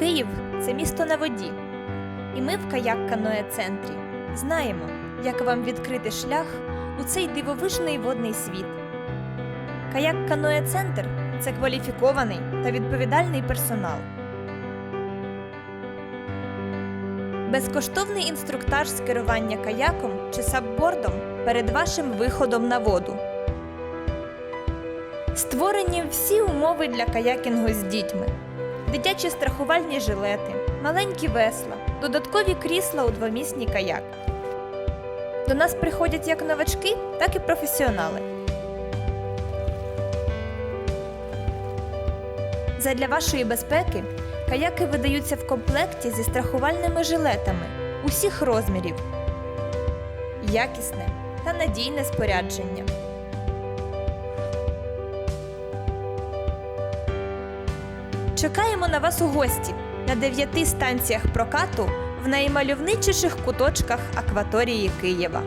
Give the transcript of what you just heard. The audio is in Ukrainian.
Київ це місто на воді. І ми в каяк каноє центрі знаємо, як вам відкрити шлях у цей дивовижний водний світ. Каяк каноє центр це кваліфікований та відповідальний персонал. Безкоштовний інструктаж з керування каяком чи саббордом перед вашим виходом на воду. Створені всі умови для каякінгу з дітьми: дитячі страхувальні жилети, маленькі весла, додаткові крісла у двомісний каяк. До нас приходять як новачки, так і професіонали. Задля вашої безпеки каяки видаються в комплекті зі страхувальними жилетами усіх розмірів. Якісне та надійне спорядження. Чекаємо на вас у гості на дев'яти станціях прокату в наймальовничіших куточках акваторії Києва.